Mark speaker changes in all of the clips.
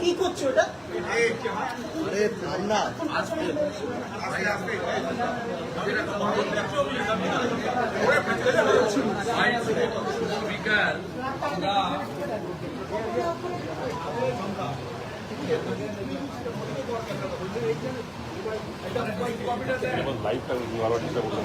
Speaker 1: কি করছ এটা
Speaker 2: আরে আমরা
Speaker 3: লাইফটা আবার চেষ্টা করতে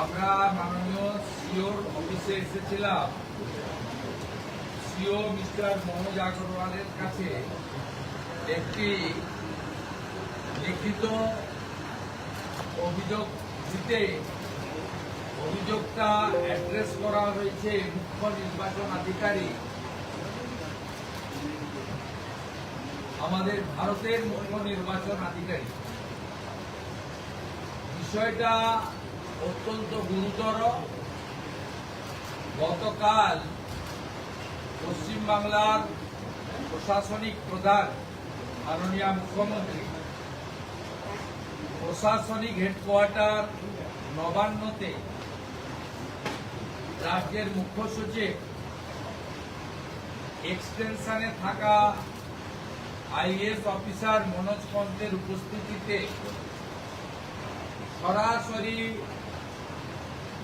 Speaker 4: আমরা মাননীয় সিওর অফিসে এসেছিলাম। সিও মিস্টার মনোজ আগরওয়ালের কাছে একটি লিখিত অভিযোগ দিতে অভিযোগটা অ্যাড্রেস করা হয়েছে মুখ্য নির্বাচন আধিকারিক আমাদের ভারতের মুখ্য নির্বাচন আধিকারিক বিষয়টা অত্যন্ত গুরুতর। গতকাল পশ্চিমবাংলার প্রশাসনিক প্রধান, মাননীয় মুখ্যমন্ত্রী প্রশাসনিক হেডকোয়ার্টার নবান্নতে রাজ্যের মুখ্য সচিব এক্সটেনশনে থাকা আইএস অফিসার মনোজ পন্থের উপস্থিতিতে সরাসরি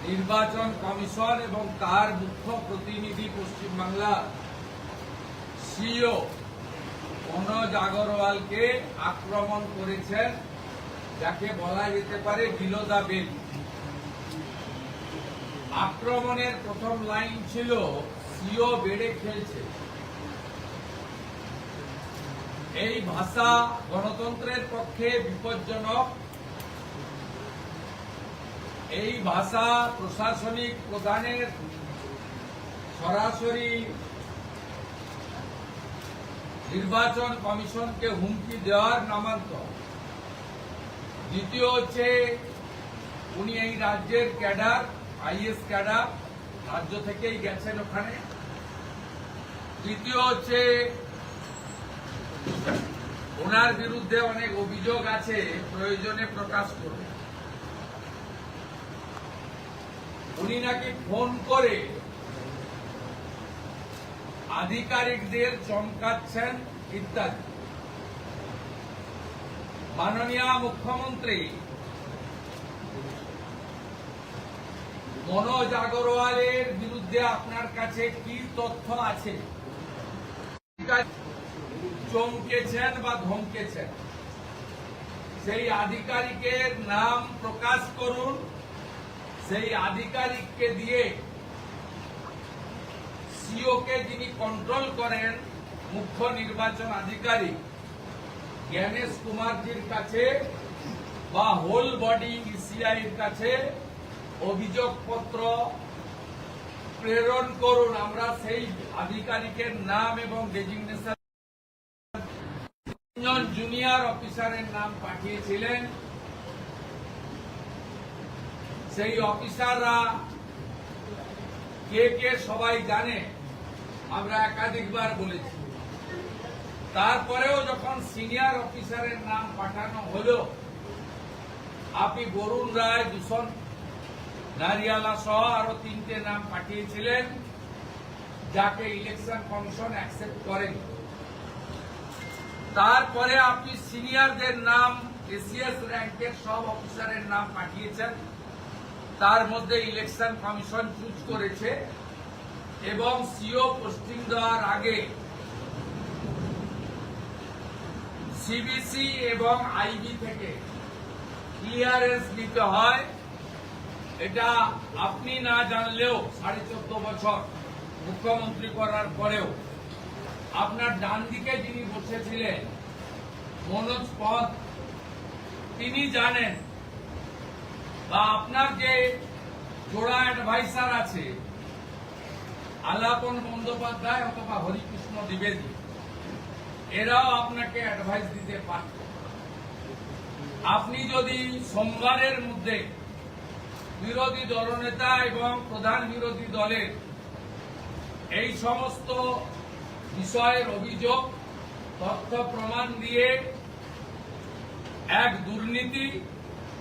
Speaker 4: নির্বাচন কমিশন এবং তার মুখ্য প্রতিনিধি পশ্চিমবাংলা সিও মনোজ আগরওয়ালকে আক্রমণ করেছেন। যাকে বলা যেতে পারে বিলো দা আক্রমণের প্রথম লাইন ছিল, সিও বেড়ে খেলছে। এই ভাষা গণতন্ত্রের পক্ষে বিপজ্জনক। এই ভাষা প্রশাসনিক প্রধানের সরাসরি নির্বাচন কমিশনকে হুমকি দেওয়ার নামান্তর। দ্বিতীয় হচ্ছে উনি এই রাজ্যের ক্যাডার, আইএস ক্যাডার, রাজ্য থেকেই গেছেন ওখানে। তৃতীয় হচ্ছে ওনার বিরুদ্ধে অনেক অভিযোগ আছে, প্রয়োজনে প্রকাশ করবে উনি নাকি ফোন করে আধিকারিকদের চমকাচ্ছেন ইত্যাদি। মাননীয় মুখ্যমন্ত্রী, মনোজ আগরওয়ালের বিরুদ্ধে আপনার কাছে কি তথ্য আছে? চমকেছেন বা ধমকেছেন? সেই আধিকারিকের নাম প্রকাশ করুন। সেই আধিকারিককে দিয়ে সিওকে যিনি কন্ট্রোল করেন, মুখ্য নির্বাচন আধিকারিক জ্ঞানেশ কুমারজির কাছে বা হোল বডি ইসিআই এর কাছে অভিযোগপত্র প্রেরণ করুন। আমরা সেই আধিকারিকের নাম এবং ডেজিগনেশন জুনিয়র অফিসারের নাম পাঠিয়েছিলেন। সেই অফিসাররা কে কে সবাই জানে, আমরা একাধিকবার বলেছি। তারপরেও যখন সিনিয়র অফিসারের নাম পাঠানো হলো, আপনি বরুণ রায় দূষণ নারিয়ালা সহ আরও তিনটে নাম পাঠিয়েছিলেন, যাকে ইলেকশন কমিশন অ্যাকসেপ্ট করেনি। তারপরে আপনি সিনিয়রদের নাম এসিএস র্যাঙ্কের সব অফিসারের নাম পাঠিয়েছেন। তার মধ্যে ইলেকশন কমিশন চুজ করেছে এবং সিও পোস্টিং দেওয়ার আগে সিবিসি এবং আইবি থেকে ক্লিয়ারেন্স নিতে হয়। এটা আপনি না জানলেও সাড়ে চোদ্দ বছর মুখ্যমন্ত্রী করার পরেও আপনার ডান দিকে যিনি বসেছিলেন, মনোজ পদ তিনি জানেন বা আপনার যে জোড়া অ্যাডভাইসার আছে, আলাপন বন্দ্যোপাধ্যায় অথবা হরিকৃষ্ণ দ্বিবেদী এরাও আপনাকে অ্যাডভাইস দিতে পারত। আপনি যদি সোমবারের মধ্যে বিরোধী দলনেতা এবং প্রধান বিরোধী দলের এই সমস্ত বিষয়ের অভিযোগ, তথ্য প্রমাণ দিয়ে এক দুর্নীতি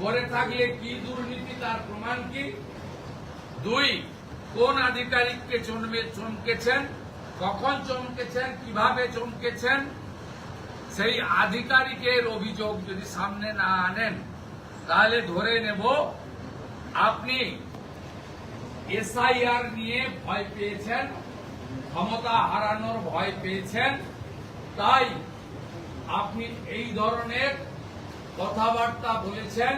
Speaker 4: করে থাকলে কি দুর্নীতি, তার প্রমাণ কি? দুই, কোন আধিকারিককে চমকে চমকেছেন? কখন চমকেছেন? কীভাবে চমকেছেন? সেই আধিকারিকের অভিযোগ যদি সামনে না আনেন, তাহলে ধরে নেব আপনি এসআইআর নিয়ে ভয় পেয়েছেন, ক্ষমতা হারানোর ভয় পেয়েছেন, তাই আপনি এই ধরনের কথাবার্তা বলেছেন,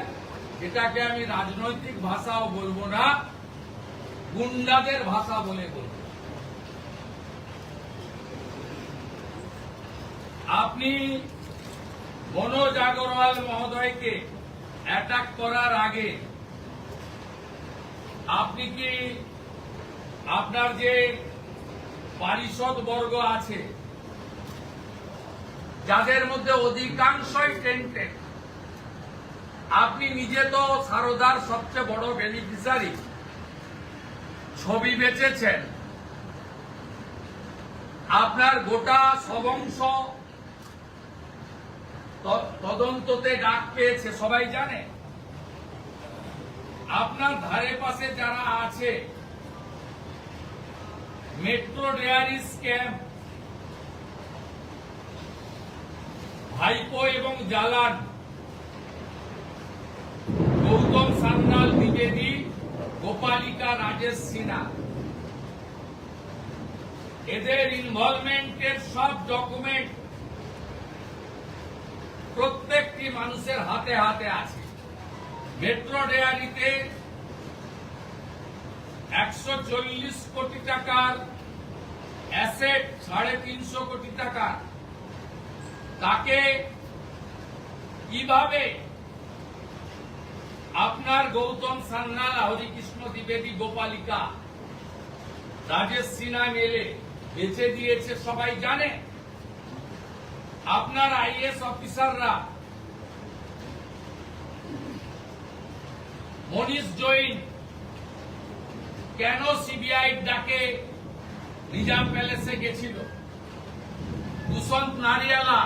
Speaker 4: এটাকে আমি রাজনৈতিক ভাষাও বলব না, গুন্ডাদের ভাষা বলে বলব। আপনি মনোজ আগরওয়াল মহোদয়কে অ্যাটাক করার আগে আপনি কি আপনার যে পারিষদ বর্গ আছে, যাদের মধ্যে অধিকাংশই টেন্টেড আপনি নিজে তো সারদার সবচেয়ে বড় বেনিফিসারি ছবি বেচেছেন। আপনার গোটা সবংশ তদন্ততে ডাক পেয়েছে, সবাই জানে? আপনার ধারে পাশে যারা আছে মেট্রো ডেয়ারি স্ক্যাম ভাইপো এবং জালান, গৌতম সান্যাল, দ্বিবেদী, গোপালিকা, রাজেশ সিনহা। এদের ইনভলভমেন্টের সব ডকুমেন্ট প্রত্যেকটি মানুষের হাতে হাতে আছে। মেট্রো ডেয়ারিতে একশো চল্লিশ কোটি টাকার অ্যাসেট, সাড়ে তিনশো কোটি টাকা তাকে কীভাবে আপনার গৌতম সান্যাল, হরিকৃষ্ণ দ্বিবেদী, গোপালিকা, রাজেশ সিনহা মেলে বেচে দিয়েছে সবাই জানে। আপনার আইএস অফিসাররা মনীষ জৈন কেন সিবিআই ডাকে নিজাম প্যালেসে গেছিল? দুষ্যন্ত নারিয়ালা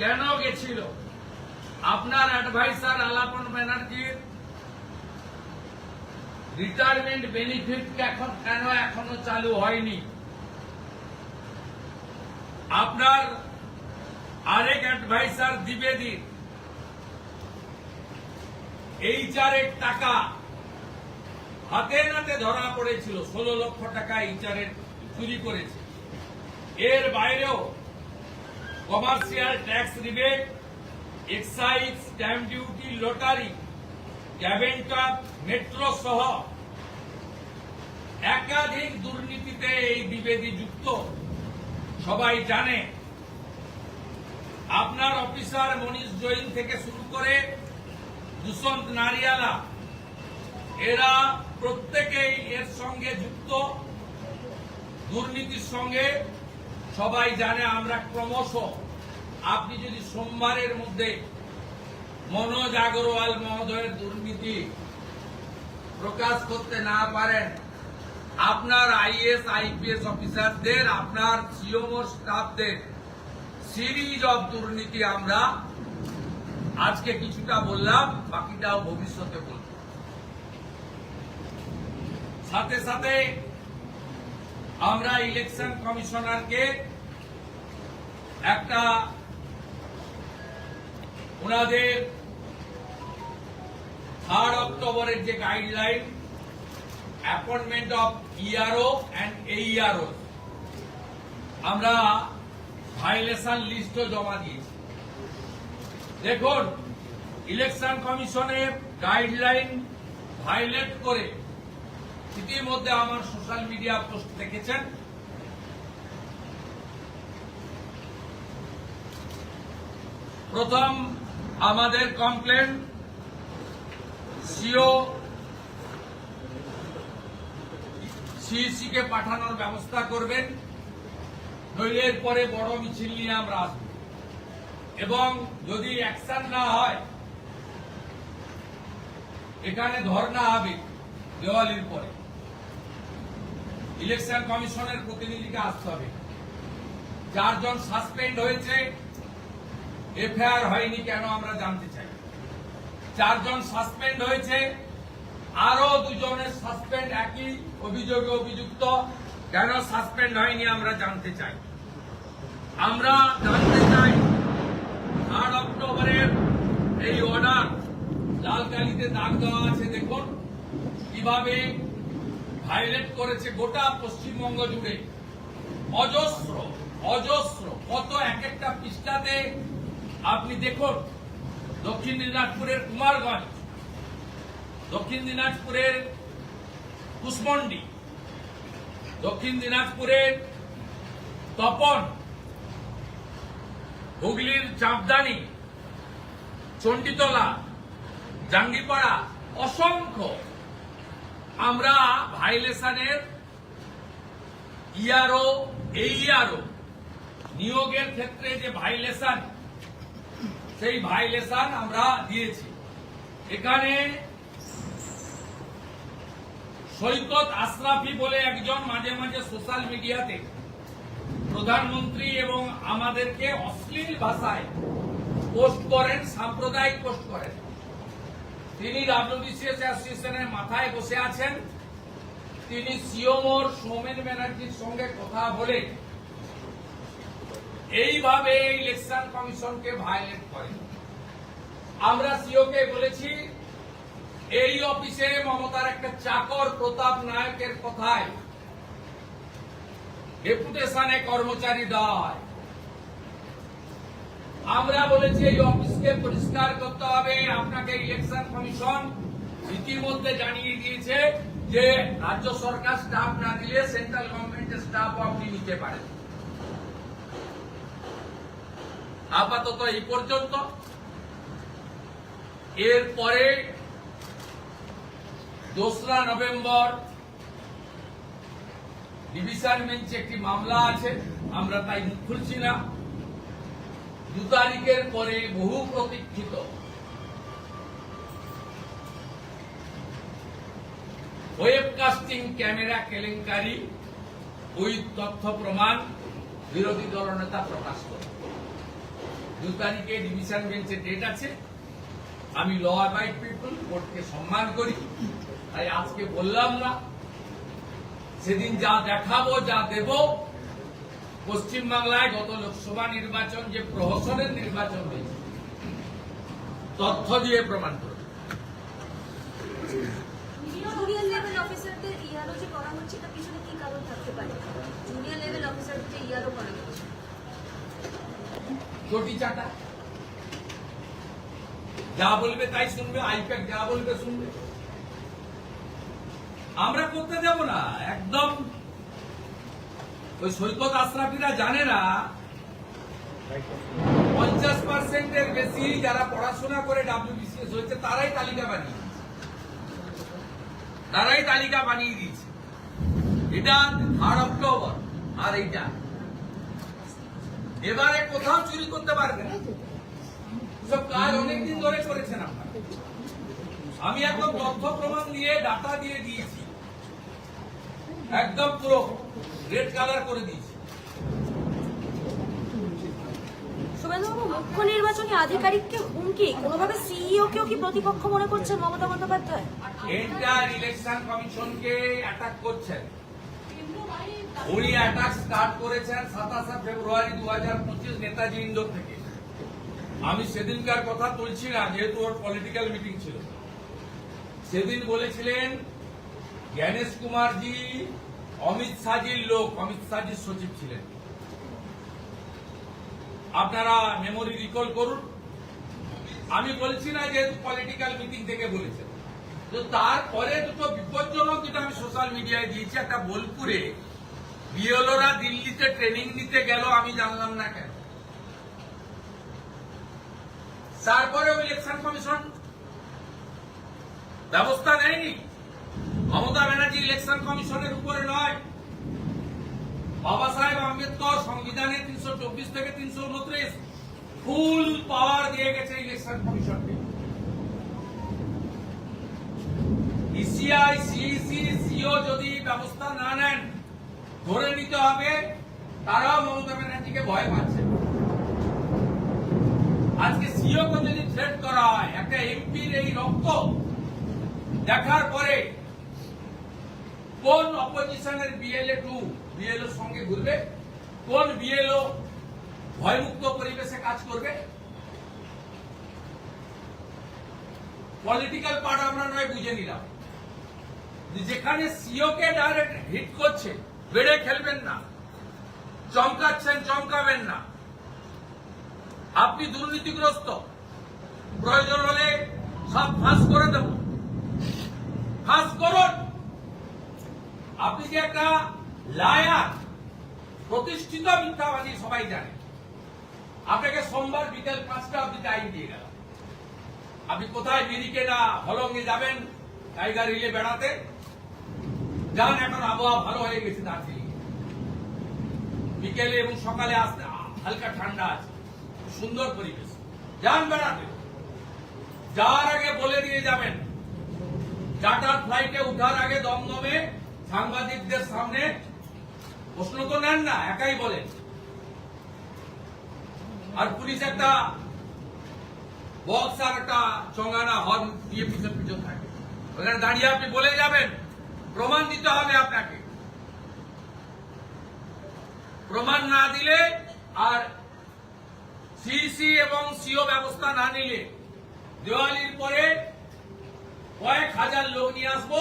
Speaker 4: কেন গেছিল? আপনার অ্যাডভাইসার আলাপন ব্যানার্জির রিটায়ারমেন্ট বেনিফিট এখন কেন এখনও চালু হয়নি? আপনার আরেক অ্যাডভাইসার দ্বিবেদী এইচআরের টাকা হাতে নাতে ধরা পড়েছিল, ষোলো লক্ষ টাকা এইচআরের চুরি করেছে। এর বাইরেও commercial tax rebate excise stamp duty lottery ক্যাবেন্টার metro সহ একাধিক দুর্নীতিতে এই দ্বিবেদী যুক্ত। সবাই জানে আপনার অফিসার মনীষ জৈন থেকে শুরু করে দুষন্ত নারিয়ালা, এরা প্রত্যেকেই এর সঙ্গে যুক্ত, দুর্নীতির সঙ্গে। সবাই জানে আমরা ক্রমশ, আপনি যদি সোমবারের মধ্যে মনোজ আগরওয়াল মহোদয়ের দুর্নীতি প্রকাশ করতে না পারেন, আপনার আইএস, আইপিএস অফিসারদের, আপনার সিওমোর স্টাফদের সিরিজ অফ দুর্নীতি আমরা আজকে কিছুটা বললাম, বাকিটাও ভবিষ্যতে বলব। সাথে সাথে আমরা ইলেকশন কমিশনারকে একটা ওনাদের থার্ড অক্টোবরের যে guideline appointment of ERO and AERO আমরা ভাইলেশন লিস্টও জমা দিয়েছি। দেখুন, ইলেকশন কমিশনের গাইডলাইন ভাইলেট করে ইতিমধ্যে আমার সোশ্যাল মিডিয়া পোস্ট দেখেছেন। প্রথম আমাদের কমপ্লেন, সিও সিইসি কে পাঠানোর ব্যবস্থা করবেন। নইলে পরে বড় মিছিল নিয়ে আমরা আসব এবং যদি অ্যাকশন না হয়, এখানে ধর্ণা হবে দেওয়ালির পরে। ইলেকশন কমিশনের প্রতিনিধিকে আসতে হবে। চারজন সাসপেন্ড হয়েছে। এফআইআর হয়নি কেন আমরা জানতে চাই। চারজন সাসপেন্ড হয়েছে। আরও দুজনের সাসপেন্ড একই অভিযোগে অভিযুক্ত। কেন সাসপেন্ড হয়নি আমরা জানতে চাই। আমরা জানতে চাই আট অক্টোবরের এই অর্ডার লাল কালিতে দাগ দেওয়া আছে, দেখুন। কীভাবে ভাইলেট করেছে গোটা পশ্চিমবঙ্গ জুড়ে। অজস্র অজস্র, কত এক একটা পৃষ্ঠাতে আপনি দেখুন, দক্ষিণ দিনাজপুরের কুমারগঞ্জ, দক্ষিণ দিনাজপুরের কুসমন্ডি দক্ষিণ দিনাজপুরের তপন, হুগলির চাঁপদানি, চণ্ডীতলা, জাঙ্গিপাড়া, অসংখ্য। আমরা ভাইলেশনের ইয়ারও, এই ইয়ারও নিয়োগের ক্ষেত্রে যে ভাইলেশন সেই ভাইলেশন আমরা দিয়েছি। এখানে সৈকত আশরাফি বলে একজন মাঝে মাঝে সোশ্যাল মিডিয়াতে। প্রধানমন্ত্রী এবং আমাদেরকে অশ্লীল ভাষায় পোস্ট করেন, সাম্প্রদায়িক পোস্ট করেন। তিনি ডাব্লিউবিসিএস অ্যাসোসিয়েশনের মাথায় বসে আছেন। তিনি সিওমোর সৌমেন ব্যানার্জির সঙ্গে কথা বলে এইভাবে ইলেকশন কমিশনকে ভায়োলেট করেন। আমরা সিওকে বলেছি এই অফিসে মমতার একটা চাকর প্রতাপ নায়কের কথায়। ডেপুটেশনে কর্মচারী দেওয়া আমরা বলেছি এই অফিসকে পরিষ্কার করতে হবে। আপনাকে ইলেকশন কমিশন ইতিমধ্যে জানিয়ে দিয়েছে যে রাজ্য সরকার স্টাফ না দিলে সেন্ট্রাল গভর্নমেন্টের স্টাফ আপনি নিতে পারেন। আপাতত এই পর্যন্ত। এরপরে দোসরা নভেম্বর, ডিভিশন বেঞ্চে একটি মামলা আছে, আমরা তাই মুখ খুলছি না। দু তারিখের পরে বহু প্রতীক্ষিত। ওয়েবকাস্টিং ক্যামেরা কেলেঙ্কারি, ওই তথ্য প্রমাণ, বিরোধী দলনেতা প্রকাশ করে। দু তারিখে ডিভিশন বেঞ্চে ডেট আছে। আমি ল অ্যাবাইড পিপুল কোর্টকে সম্মান করি। তাই আজকে বললাম না। সেদিন যা দেখাবো যা দেব পশ্চিমবাংলায় গত লোকসভা নির্বাচন যে প্রহসনের নির্বাচন হয়েছে তথ্য দিয়ে প্রমাণ করবে
Speaker 5: যা
Speaker 4: বলবে তাই শুনবে আইপ্যাক যা বলবে শুনবে। আমরা করতে যাব না। একদম ওই সৈকত আশরাফিরা জানে না। পঞ্চাশ পার্সেন্টের বেশি যারা পড়াশোনা করে ডাব্লিউবিসিএস হয়েছে, তারাই তালিকা বানিয়ে। তারাই তালিকা বানিয়ে দিয়েছে। এটা থার্ড অক্টোবর আর এইটা। এবারে কোথাও চুরি করতে পারবে না। সব কাজ অনেকদিন ধরে করেছেন আপনারা। আমি একদম তথ্য প্রমাণ দিয়ে ডাটা দিয়ে দিয়েছি। একদম পুরো রেড কালার করে দিয়েছি।
Speaker 5: শুভেন্দুবাবু মুখ্য নির্বাচনী আধিকারিককে হুমকি? কোনোভাবে সিইও কেও কি প্রতিপক্ষ মনে করছেন মমতা বন্দ্যোপাধ্যায়?
Speaker 4: এন্টার ইলেকশন কমিশনকে অ্যাটাক করছেন। উনি অ্যাটাক স্টার্ট করেছেন সাতাশে ফেব্রুয়ারি দু হাজার পঁচিশ নেতাজি থেকে। আমি সেদিনকার কথা তুলছি না যেহেতু ওর পলিটিক্যাল মিটিং ছিল। সেদিন বলেছিলেন জ্ঞানেশ কুমারজি, অমিত শাহজির লোক, অমিত শাহজির সচিব ছিলেন। আপনারা মেমোরি রিকল করুন। আমি বলছি না যেহেতু পলিটিক্যাল মিটিং থেকে বলেছেন। তো তারপরে দুটো বিপজ্জনক যেটা আমি সোশ্যাল মিডিয়ায় দিয়েছি, একটা বোলপুরে। বিএলওরা দিল্লিতে ট্রেনিং নিতে গেল, আমি জানলাম না কেন? তারপরে ইলেকশন কমিশন ব্যবস্থা নেয়নি? মমতা ব্যানার্জি ইলেকশন কমিশনের উপরে নয়। বাবা সাহেব আম্বেদকর সংবিধানে তিনশো চব্বিশ থেকে তিনশো উনত্রিশ ফুল পাওয়ার দিয়ে গেছে ইলেকশন কমিশনকে। ইসিআই সিইসি সিও যদি ব্যবস্থা না নেন, ধরে নিতে হবে তারাও মমতা ব্যানার্জিকে ভয় পাচ্ছে। আজকে সিও কে যদি থ্রেট করা হয়, একটা এমপির এই রক্ত দেখার পরে কোন অপোজিশনের বিএলএ টু বিএলও সঙ্গে ঘুরবে? কোন বিএলও ভয়মুক্ত পরিবেশে কাজ করবে? পলিটিক্যাল পার্ট আমরা নয়, বুঝে নিলাম। যেখানে সিও কে ডাইরেক্ট হিট করছে, বেড়ে খেলবেন না। চমকাচ্ছেন, চমকাবেন না। আপনি দুর্নীতিগ্রস্ত। প্রয়োজন হলে সব ফাঁস করে দেব। ফাঁস করুন! আপনি যে একটা লায়ার, প্রতিষ্ঠিত মিথ্যাবাদী সবাই জানে। আপনাকে সোমবার বিকেল পাঁচটা অব্দি টাইম দিয়ে গেল আপনি কোথায় মিরিকে না হলঙ্গে যাবেন, টাইগার হিলে বেড়াতে? যান, এখন আবহাওয়া ভালো হয়ে গেছে দার্জিলিং। বিকেলে এবং সকালে আসতে হালকা ঠান্ডা আছে, সুন্দর পরিবেশ। যান বেড়াতে। যাওয়ার আগে বলে দিয়ে যাবেন চার্টার ফ্লাইটে উঠার আগে দমদমে সাংবাদিকদের সামনে প্রশ্ন তো নেন না, একাই বলেন। আর পুলিশ একটা বক্স আর একটা চঙ্গানা হর্ন দিয়ে পিছন পিছন থাকে। ওখানে দাঁড়িয়ে আপনি বলে যাবেন, প্রমাণ দিতে হবে আপনাকে। প্রমাণ না দিলে আর সিসি এবং সিও ব্যবস্থা না নিলে দেওয়ালির পরে কয়েক হাজার লোক নিয়ে আসব।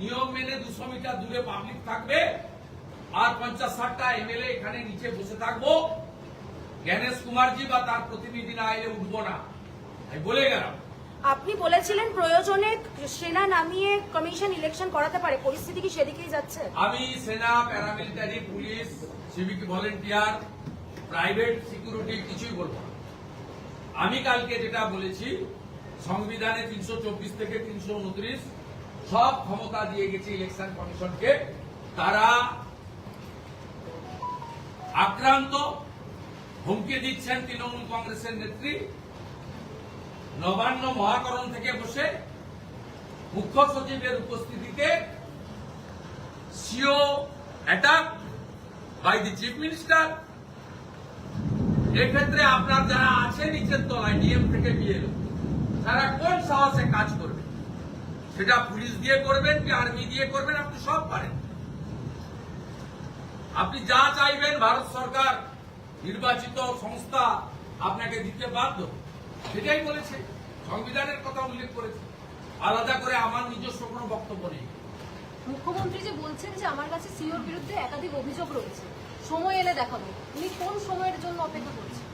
Speaker 4: নিয়ম মেনে দুশো মিটার দূরে পাবলিক থাকবে। আর পঞ্চাশ ষাটটা এমএলএ এখানে নিচে বসে থাকব। জ্ঞানেশ কুমারজি বা তার প্রতিনিধি না এলে উঠবো না। আমি বলে গেলাম।
Speaker 5: আপনি বলেছিলেন প্রয়োজনে সেনা নামিয়ে কমিশন ইলেকশন করাতে পারে। পরিস্থিতি কি সেদিকেই যাচ্ছে?
Speaker 4: আমি সেনা paramilitary police civic volunteer private security কিছুই বলব না। আমি কালকে যেটা বলেছি সংবিধানে তিনশো চব্বিশ থেকে তিনশো উনত্রিশ সব ক্ষমতা দিয়ে গেছে ইলেকশন কমিশনকে তারা আক্রান্ত, হুমকি দিচ্ছেন তৃণমূল কংগ্রেসের নেত্রী। নবান্ন মহাকরণ থেকে বসে মুখ্য সচিবের উপস্থিতিতে CEO attack by the chief minister এক্ষেত্রে আপনার যারা আছে, নিচের তলায় ডিএম থেকে বিএলও তারা কোন সাহসে কাজ করবে? সেটা পুলিশ দিয়ে করবেন কি আর্মি দিয়ে করবেন আপনি সব পারেন। আপনি যা চাইবেন ভারত সরকার নির্বাচিত সংস্থা আপনাকে দিতে বাধ্য। সেটাই বলেছে সংবিধানের কথা উল্লেখ করেছে। আলাদা করে আমার নিজস্ব কোনো বক্তব্য নেই।
Speaker 6: মুখ্যমন্ত্রী যে বলছেন যে আমার কাছে সিওর বিরুদ্ধে একাধিক অভিযোগ রয়েছে সময় এলে দেখাবো। উনি কোন সময়ের জন্য অপেক্ষা করছেন?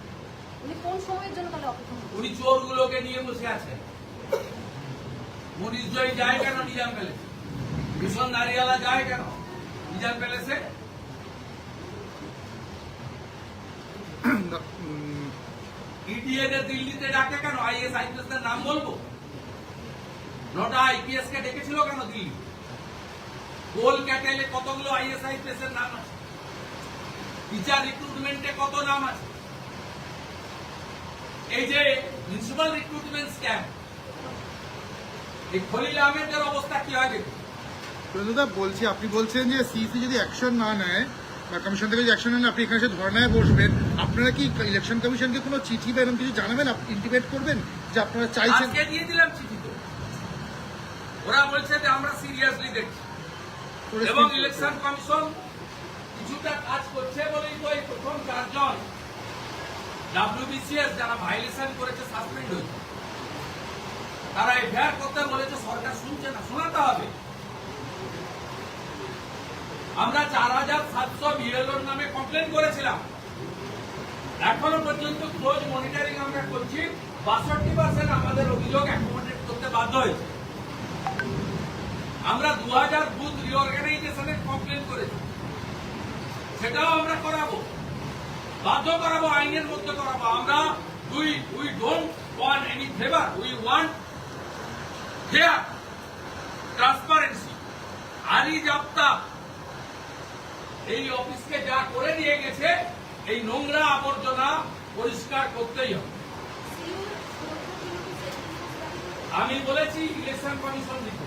Speaker 6: উনি কোন সময়ের জন্য তাহলে অপেক্ষা করছেন?
Speaker 4: উনি চোরগুলোকে নিয়ে বসে আছেন। মনীষ জয় যায় কেন নিজাম প্যালেসে ভীষণ নারিয়ালা যায় কেন? নিজাম প্যালেসে ইডিএ দের দিল্লিতে ডাকে কেন? আইএস আইপিএস দের নাম বলব? নটা আইপিএস কে ডেকেছিল কেন দিল্লি? গোল ক্যাটেলে কতগুলো আইএস আইপিএস এর নাম আছে? টিচার রিক্রুটমেন্টে কত নাম আছে? এই যে মিউনিসিপাল রিক্রুটমেন্ট স্ক্যাম এই খলিল আহমেদের অবস্থা কি হয় দেখুন।
Speaker 7: বলছি আপনি বলছেন যে সিসি যদি অ্যাকশন না নেয় বা কমিশন থেকে যদি অ্যাকশন নেন আপনি এখানে এসে ধর্নায় বসবেন আপনারা কি ইলেকশন কমিশনকে কোনো চিঠি বা এরকম কিছু জানাবেন ইন্টিমেট করবেন যে আপনারা চাইছেন?
Speaker 4: আজকে দিয়ে দিলাম চিঠি তো। ওরা বলছে যে আমরা সিরিয়াসলি দেখছি। এবং ইলেকশন কমিশন কিছুটা কাজ করছে বলেই তো এই প্রথম চারজন। ডাব্লিউবিসিএস যারা ভাইলেশন করেছে সাসপেন্ড হয়েছে। তারা এফআইআর করতে বলেছে সরকার শুনছে না, শোনাতে হবে। আমরা চার হাজার সাতশো বিএলওর নামে কমপ্লেন করেছিলাম। এখনও পর্যন্ত ক্লোজ মনিটরিং আমরা করছি। বাষট্টি পার্সেন্ট আমাদের অভিযোগ অ্যাকোমোডেট করতে বাধ্য হয়েছে। আমরা দু হাজার বুথ রিঅর্গানাইজেশনের কমপ্লেন করেছি। সেটাও আমরা করাবো। বাধ্য করাবো, আইনের মধ্যে করাবো। আমরা we we don't want any favour we want fair transparency আরি জাপ্তা এই অফিসকে যা করে নিয়ে গেছে, এই নোংরা আবর্জনা পরিষ্কার করতেই হবে। আমি বলেছি ইলেকশন কমিশন দিতে।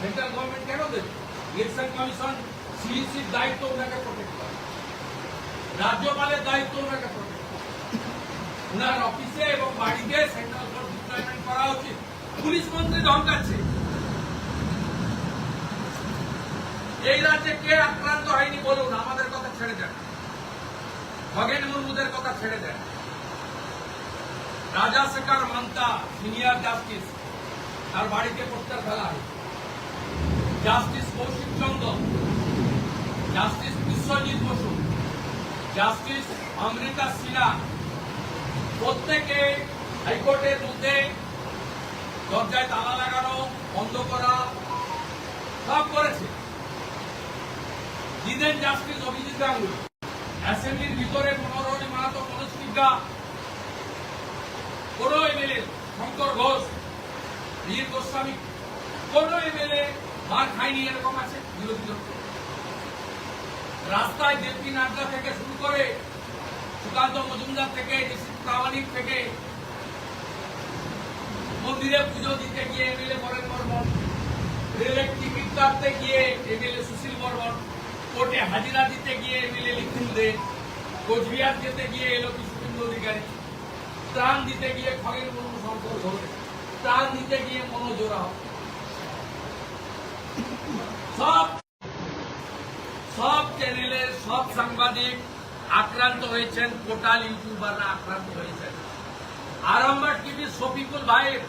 Speaker 4: সেন্ট্রাল গভর্নমেন্ট কেন দেবে? ইলেকশন কমিশন সিইসির দায়িত্ব ওনাকে প্রোটেক্ট করা। রাজ্যপালের দায়িত্ব ওনাকে প্রোটেক্ট করা। ওনার অফিসে এবং বাড়িতে সেন্ট্রাল পুলিশ মন্ত্রী ধমকাচ্ছে এই রাজ্যে কে আক্রান্ত হয়নি বলুন, আমাদের কথা ছেড়ে দেন। খগেন মুর্মুদের কথা ছেড়ে দেন। রাজা শেখর মান্তা, সিনিয়র জাস্টিস, তার বাড়িতে পোস্টার ফেলা হয়। Justice Kaushik Chandra justice Biswajit Basu, justice Amrita Sinha. প্রত্যেকে হাইকোর্টের মধ্যে দরজায় তালা লাগানো, বন্ধ করা, সব করেছে। দিদেন জাস্টিস অভিজিৎ গাঙ্গুলি। অ্যাসেম্বলির ভিতরে মনোরণী মাহাতো মনোজ টিকা কোন এমএলএ শঙ্কর ঘোষ, বীর গোস্বামী, কোন এমএলএ মার খায়নি এরকম আছে বিরোধী দল। রাস্তায় জেপি নাড্ডা থেকে শুরু করে সুকান্ত মজুমদার থেকে নিশিত প্রামাণিক থেকে মন্দিরে পুজো দিতে গিয়ে এমএলএ বরেন বর্মন রেলের টিকিট কাটতে গিয়ে এমএলএ সুশীল বর্মন, কোর্টে হাজিরা দিতে গিয়ে এমএলএ লিখুন দে, কোচবিহার যেতে গিয়ে এলো কি শুভেন্দু অধিকারী। ত্রাণ দিতে গিয়ে খগেন মুর্মু শঙ্কর ঘোষ ত্রাণ দিতে গিয়ে মনোজ ওরাও সব সব চ্যানেলের সব সাংবাদিক আক্রান্ত হয়েছেন পোর্টাল ইউটিউবাররা আক্রান্ত হয়েছেন। আরামবাগ টিভির শফিকুল ভাইয়ের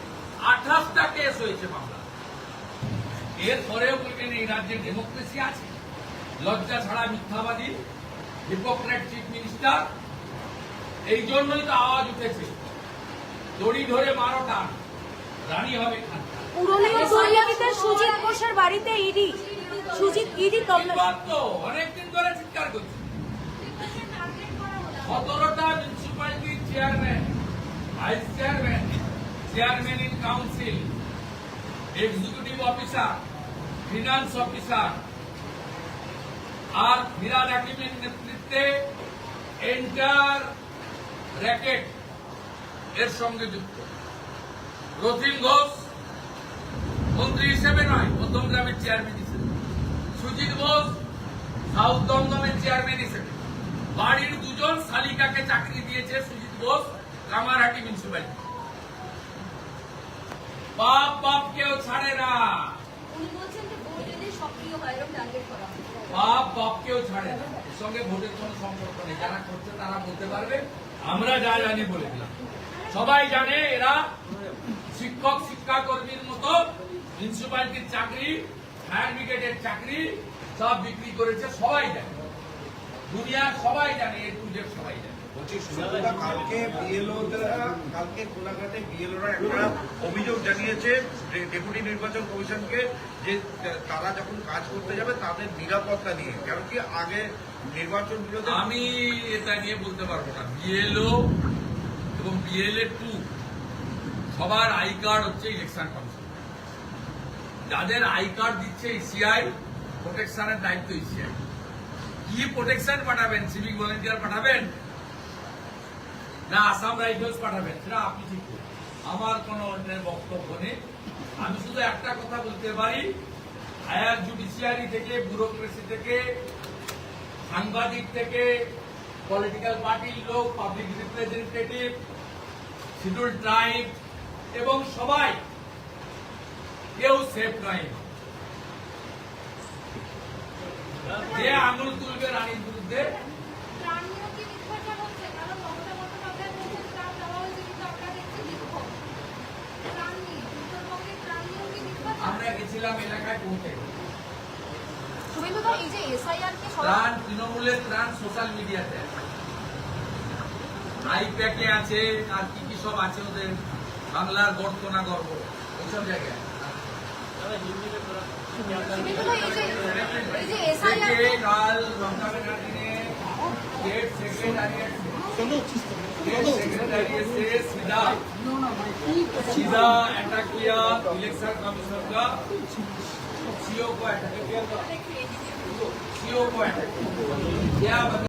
Speaker 4: আঠাশটা কেস হয়েছে মামলা এরপরেও বলবেন এই রাজ্যে ডেমোক্রেসি আছে। লজ্জা ছাড়া মিথ্যাবাদী হিপোক্রেট চিফ মিনিস্টার এই জন্যই তো আওয়াজ উঠেছে। দড়ি ধরে মারো টান রানী হবে খানটা
Speaker 5: পুরুলিয়া সুজিত ঘোষের বাড়িতে ইডি সুজিত ইডি
Speaker 4: তো অনেকদিন ধরে চিৎকার করছি। সতেরোটা মিউনিসিপালিটির chairman vice chairman chairman in council executive officer finance officer আর ফিরাদ হাকিমের নেতৃত্বে এন্টার র্যাকেট এর সঙ্গে যুক্ত। রথিন ঘোষ, মন্ত্রী হিসেবে নয়, মধ্যম গ্রামের চেয়ারম্যান হিসেবে। সুজিত বোস সাউথ দমদমের চেয়ারম্যান হিসেবে। বাড়ির দুজন শালিকাকে চাকরি দিয়েছে সুজিত বোস কামারহাটি মিউনিসিপ্যালিটি বাপ বাপ কেউ ছাড়ে না।
Speaker 6: উনি বলছেন যে ভোট এলে সক্রিয় এরকম টার্গেট করা
Speaker 4: বাপ বাপ কেউ ছাড়ে না। এর সঙ্গে ভোটের কোনো সম্পর্ক নেই। যারা করছে তারা বলতে পারবে। আমরা যা জানি বলে দিলাম। সবাই জানে এরা শিক্ষক শিক্ষাকর্মীর মতো। মিউনিসিপালিটির চাকরি ফায়ার ব্রিগেডের চাকরি সব বিক্রি করেছে। সবাই জানে। দুনিয়ার সবাই জানে এ টু সবাই জানে।
Speaker 1: অভিযোগ জানিয়েছে ডেপুটি নির্বাচন কমিশনকে যে তারা যখন কাজ করতে যাবে তাদের নিরাপত্তা নিয়ে কারণ কি আগে নির্বাচনগুলোতে
Speaker 4: আমি এটা নিয়ে বলতে পারব না। বিএলও এবং বিএলএ টু সবার আই কার্ড হচ্ছে ইলেকশন কমিশন। যাদের আই কার্ড দিচ্ছে ইসিআই প্রোটেকশনের দায়িত্ব ইসিআই কি প্রোটেকশন পাঠাবেন? সিভিক ভলেন্টিয়ার পাঠাবেন? না আসাম রাইফেলস পাঠাবেন। সেটা আপনি ঠিক। আমার কোনো অন্যের বক্তব্য নেই। আমি শুধু একটা কথা বলতে পারি। হায়ার জুডিশিয়ারি থেকে ব্যুরোক্রেসি থেকে, সাংবাদিক থেকে পলিটিক্যাল পার্টির লোক পাবলিক রিপ্রেজেন্টেটিভ শিডিউল ট্রাইব এবং সবাই, কেউ সেফ নয় যে আঙুল তুলবে রানীর বিরুদ্ধে
Speaker 6: ত্রাণ নিয়েও কি মিথ্যাচার হচ্ছে কারণ মমতা বন্দ্যোপাধ্যায় বলছেন ত্রাণ দেওয়া হয়েছে কিন্তু আমরা দেখছি বিক্ষোভ ত্রাণ নিয়ে উত্তরবঙ্গের ত্রাণ নিয়েও কি মিথ্যাচার
Speaker 4: আমরা গেছিলাম এলাকায় পৌঁছে
Speaker 6: শুভেন্দুদা এই যে এসআইআর কে সরাসরি
Speaker 4: ত্রাণ তৃণমূলের ত্রাণ সোশ্যাল মিডিয়াতে আইপ্যাকে আছে। আর কি কি সব আছে ওদের? বাংলার গর্ত না গর্ব ওইসব জায়গায় কাল মমতা ব্যানার্জি ने स्टेट सेक्रेटरिएट स्टेट सेक्रेटरिएट से सीधा सीधा अटैक किया इलेक्शन कमीशन का सीओ को अटैक किया सीओ को अटैक किया क्या